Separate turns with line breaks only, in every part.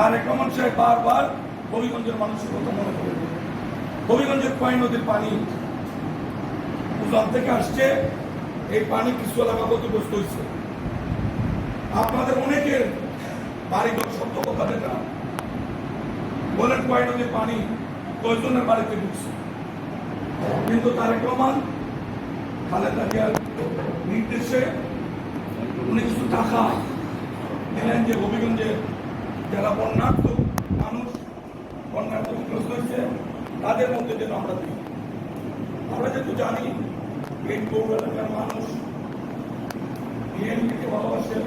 তারেক রহমান সাহেব বারবার হবিগঞ্জের মানুষের কথা মনে করে হবিগঞ্জের কয় নদীর পানি উজান থেকে আসছে, এই পানি কিছু এলাকা ক্ষতিগ্রস্ত হয়েছে। আপনাদের অনেকের বাড়িঘর সত্য কথা যেটা। বলেন কয় নদীর পানি কয়জনের বাড়িতে ঢুকছে? কিন্তু তারেক রহমান খালেদা জিয়ার নির্দেশে উনি কিছু টাকা দিলেন যে হবিগঞ্জে যারা বন্যার্থ মানুষ বন্যার্থ বিগ্রস্ত হয়েছে, তাদের মধ্যে যেন আমরা দিই আমরা যেহেতু জানি পেট গৌর এলাকার মানুষ বিএনপিকে ভালোবাসে,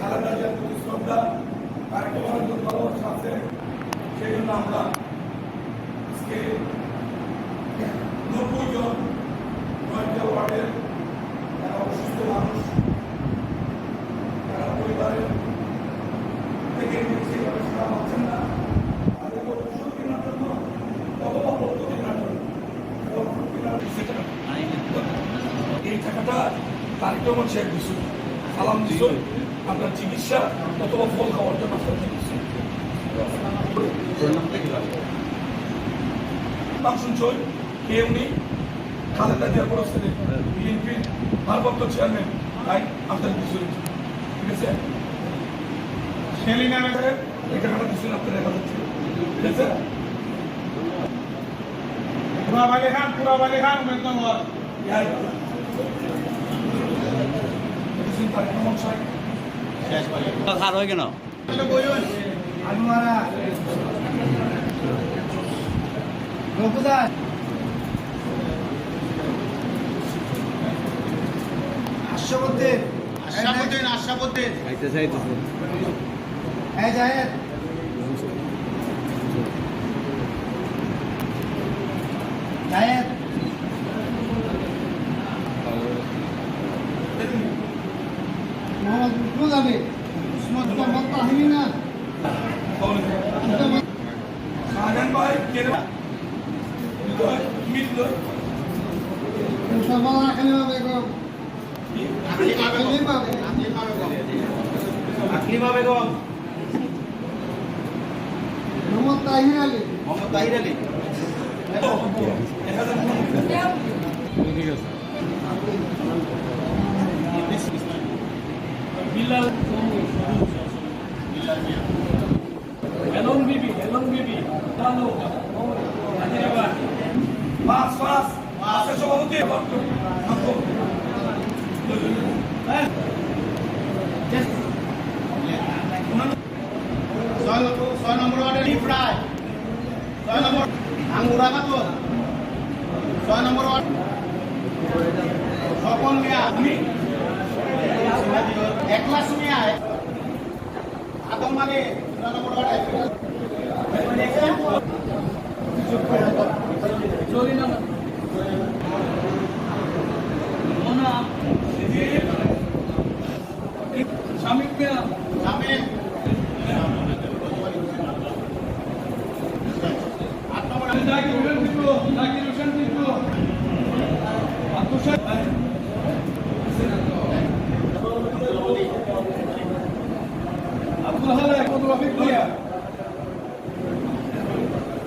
খালেদা জিয়ার প্রতি শ্রদ্ধা আরেকটা প্রতি ভালোবাসা আছে, সেই জন্য আমরা এই টাকাটা কার্যক্রম শেষ দিচ্ছিল সালাম দিছ আপনার চিকিৎসা অথবা ফল খাওয়ার জন্য আপনার চিকিৎসা। নাম শুনছই কে উনি খালেদা জিয়া পরস্তে বিএনপির ভারপ্রাপ্ত চেয়ারম্যান তাই আপনার কিছু ঠিক আছে? সেলিনা আপনার দেখা যাচ্ছে ঠিক আছে?
পুরা বালি খান পুরা বালি খান উমেদনগর
খার হয় কেন?
আশাবুদ্দিন
আশাবুদ্দিন।
আইতেছে আইতেছে
এই জাহেদ মোহাম্মদ মুফরুজ আলী মোহাম্মদ তাহমিনা
শাহজাহান ভাই কেন মিত্র
মুস্তফা আখলিমা বেগম আখলিমা বেগম
আকলিমা বেগম
মোহাম্মদ তাহির আলী।
মোহাম্মদ তাহির আলী
বিলাল হেলন বিবি হেলন বিবি তালো পাঁচ পাঁচ পাঁচের সভাপতি
ছয় নম্বর ওয়ার্ডে লিফ রায় ছয় নম্বর আঙ্গুরা খাতুন ছয় নম্বর ওয়ার্ড মিয়া
আমি
একলাস মিয়া আদম মানে ছয় নম্বর ওয়ার্ডে
শামিক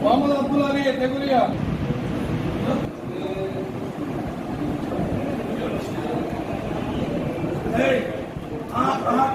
Vamos a tu la vida, te curia. Hey, ah, ah.